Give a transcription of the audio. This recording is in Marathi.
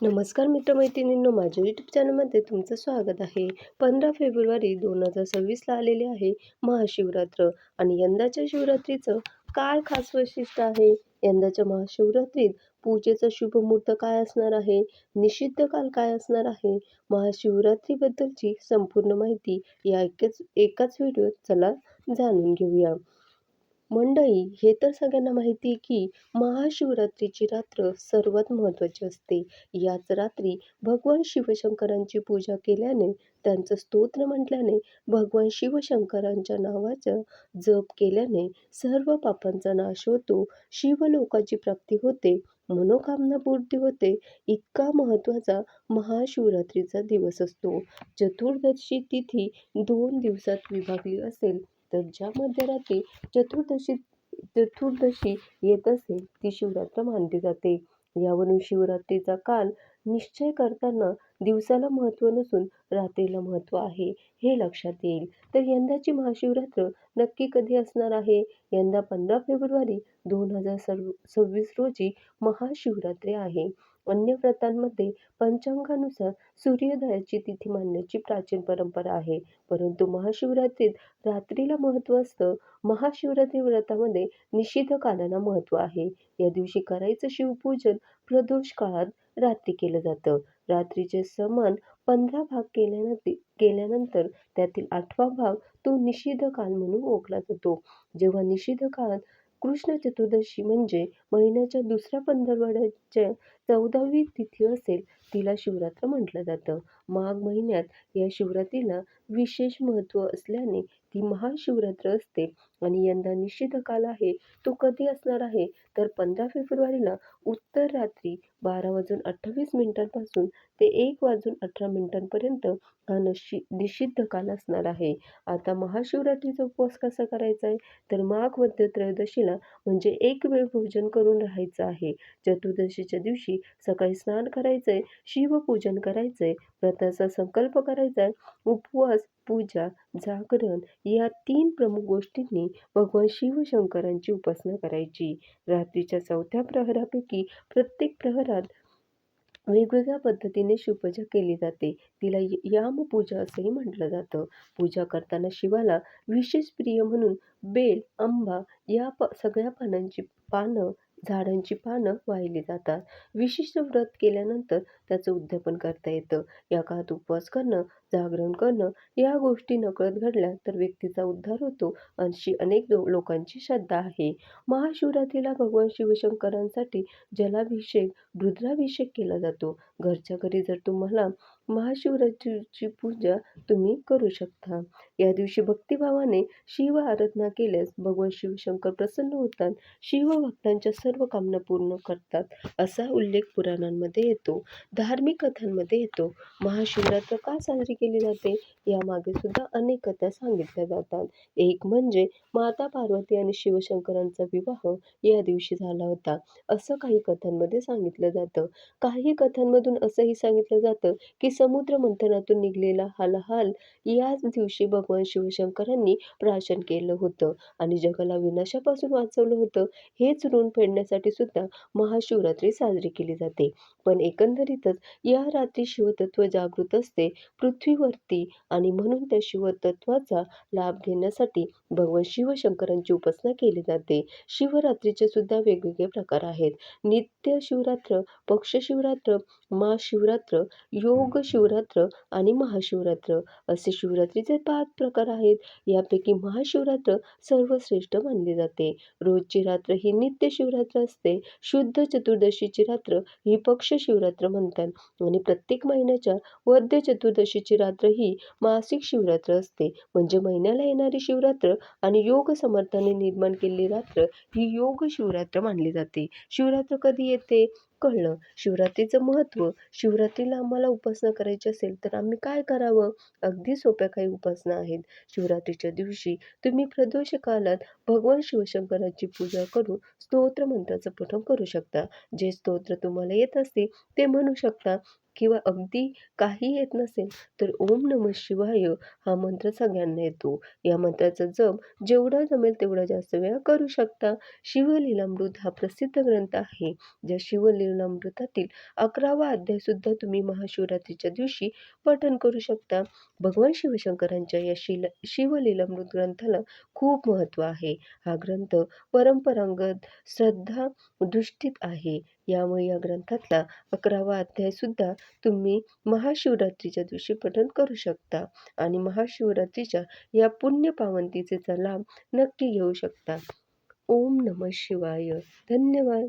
नमस्कार मित्रमैत्रिणींनो माझ्या यूट्यूब चॅनलमध्ये तुमचं स्वागत आहे. पंधरा फेब्रुवारी दोन हजार सव्वीसला आलेले आहे महाशिवरात्र. आणि यंदाच्या शिवरात्रीचं काय खास वैशिष्ट्य आहे? यंदाच्या महाशिवरात्रीत पूजेचा शुभ मुहूर्त काय असणार आहे? निषिद्ध काल काय असणार आहे? महाशिवरात्रीबद्दलची संपूर्ण माहिती या एकच एकाच व्हिडिओत चला जाणून घेऊया. मंडळी हे तर सगळ्यांना माहिती आहे की महाशिवरात्रीची रात्र सर्वात महत्त्वाची असते. याच रात्री भगवान शिवशंकरांची पूजा केल्याने त्यांचं स्तोत्र म्हटल्याने भगवान शिवशंकरांच्या नावाचा जप केल्याने सर्व पापांचा नाश होतो शिवलोकाची प्राप्ती होते मनोकामना पूर्ती होते. इतका महत्त्वाचा महाशिवरात्रीचा दिवस असतो. चतुर्दशी तिथी दोन दिवसात विभागली असेल. तर ज्या मध्यरात्री चतुर्दशी चतुर्दशी येत असेल ती शिवरात्र मानली जाते. यावरून शिवरात्रीचा काल निश्चय करताना दिवसाला महत्त्व नसून रात्रीला महत्त्व आहे हे लक्षात येईल. तर यंदाची महाशिवरात्र नक्की कधी असणार आहे? यंदा पंधरा फेब्रुवारी दोन हजार सर्व सव्वीस रोजी महाशिवरात्री आहे. अन्य व्रतांमध्ये पंचांगानुसार सूर्योदयाची तिथी मानण्याची प्राचीन परंपरा आहे. परंतु महाशिवरात्रीत रात्रीला महत्त्व असतं. महाशिवरात्री व्रतामध्ये निषिद्ध कालाला महत्त्व आहे. या दिवशी करायचं शिवपूजन प्रदोष काळात रात्री केलं जातं. रात्रीचे समान पंधरा भाग केल्यानंतर केल्यानंतर त्यातील आठवा भाग तो निषिद्ध काल म्हणून ओळखला जातो. जेव्हा निषिद्ध काळात कृष्ण चतुर्दशी म्हणजे महिन्याच्या दुसऱ्या पंधरवड्याच्या चौदावी तिथी असेल. तिला शिवरात्र म्हटलं जातं. माघ महिन्यात या शिवरात्रीला विशेष महत्त्व असल्याने ती महाशिवरात्र असते. आणि यंदा निश्चित काल आहे तो कधी असणार आहे? तर पंधरा फेब्रुवारीला उत्तर रात्री बारा वाजून अठ्ठावीस मिनिटांपासून ते एक वाजून अठरा मिनिटांपर्यंत हा नशी निषिद्ध काल असणार आहे. आता महाशिवरात्रीचा उपवास कसा करायचा आहे? तर माघ मध्य त्रयोदशीला म्हणजे एक वेळ भोजन करून राहायचं आहे. चतुर्दशीच्या दिवशी सकाळी स्नान करायचं आहे शिवपूजन करायचं आहे व्रताचा संकल्प करायचा आहे उपवास पूजा जागरण या तीन प्रमुख गोष्टींनी भगवान शिवशंकरांची उपासना करायची. रात्रीच्या चौथ्या प्रहरापैकी प्रत्येक प्रहरात वेगवेगळ्या पद्धतीने शिवपूजा केली जाते. तिला यामपूजा असंही म्हटलं जातं. पूजा करताना शिवाला विशेष प्रिय म्हणून बेल आंबा या प सगळ्या पानांची पानं झाडांची पानं वाहिली जातात. विशिष्ट व्रत केल्यानंतर त्याचं उद्यापन करता येतं. या काळात उपवास करणं जागरण करणं या गोष्टी नकळत घडल्या तर व्यक्तीचा उद्धार होतो. अशी अनेक लोकांची श्रद्धा आहे. महाशिवरात्रीला भगवान शिवशंकरांसाठी जलाभिषेक रुद्राभिषेक केला जातो. घरच्या घरी जर तुम्हाला महाशिवरात्रीची पूजा तुम्ही करू शकता. या दिवशी भक्तिभावाने शिव आराधना केल्यास भगवान शिवशंकर प्रसन्न होतात. शिव भक्तांच्या सर्व कामना पूर्ण करतात असा उल्लेख पुराणांमध्ये येतो. धार्मिक कथांमध्ये येतो. महाशिवरात्र का साजरी केली जाते. यामागे सुद्धा अनेक कथा सांगितल्या जातात. एक म्हणजे माता पार्वती आणि शिवशंकरांचा विवाह या दिवशी झाला होता. असं काही कथांमध्ये सांगितलं जातं. काही कथांमधून असंही सांगितलं जातं की समुद्र मंथनातून निघलेला हालहाल याच दिवशी भगवान शिवशंकरांनी प्राशन केलं होतं आणि जगाला विनाशापासून वाचवलं होतं. हेच ऋण फेडण्यासाठी सुद्धा महाशिवरात्री साजरी केली जाते. पण एकंदरीतच या रात्री शिवतत्व जागृत असते. पृथ्वी पृथ्वीवरती आणि म्हणून त्या शिवतत्वाचा लाभ घेण्यासाठी भगवान शिवशंकरांची उपासना केली जाते. शिवरात्रीचे सुद्धा वेगवेगळे प्रकार आहेत. नित्य शिवरात्र पक्ष शिवरात्र महाशिवरात्र योग शिवरात्र आणि महाशिवरात्र असे शिवरात्रीचे पाच प्रकार आहेत. यापैकी महाशिवरात्र सर्वश्रेष्ठ मानले जाते. रोजची रात्र ही नित्य शिवरात्र असते. शुद्ध चतुर्दशीची रात्र ही पक्ष शिवरात्र म्हणतात आणि प्रत्येक महिन्याच्या वद्य चतुर्दशीची रात्र ही मासिक शिवरात्र असते. म्हणजे महिन्याला येणारी शिवरात्र आणि योग समर्थाने निर्माण केलेली रात्र ही योग शिवरात्र मानली जाते. शिवरात्र कधी येते? कळलं. शिवरात्रीचं महत्त्व शिवरात्रीला आम्हाला उपासना करायची असेल तर आम्ही काय करावं? अगदी सोप्या काही उपासना आहेत. शिवरात्रीच्या दिवशी तुम्ही प्रदोष कालात भगवान शिवशंकराची पूजा करून स्तोत्र मंत्राचं पठण करू शकता. जे स्तोत्र तुम्हाला येत असते ते म्हणू शकता. किंवा अगदी काही येत नसेल तर ओम नम शिवाय हा मंत्र सगळ्यांना येतो. या मंत्राचा जप जेवढा जमेल तेवढा जास्त वेळा करू शकता. शिवलीलामृत हा प्रसिद्ध ग्रंथ आहे. ज्या शिवली शिवलीलामृतातील अकरावा अध्यायसुद्धा तुम्ही महाशिवरात्रीच्या दिवशी पठण करू शकता. भगवान शिवशंकरांच्या या शिल शिवलीलामृत ग्रंथाला खूप महत्त्व आहे. हा ग्रंथ परंपरागत श्रद्धा दृष्टीत आहे. यामुळे या ग्रंथातला अकरावा अध्यायसुद्धा तुम्ही महाशिवरात्रीच्या दिवशी पठण करू शकता आणि महाशिवरात्रीच्या या पुण्य पावंतीचे लाभ नक्की घेऊ शकता. ओम नम शिवाय. धन्यवाद.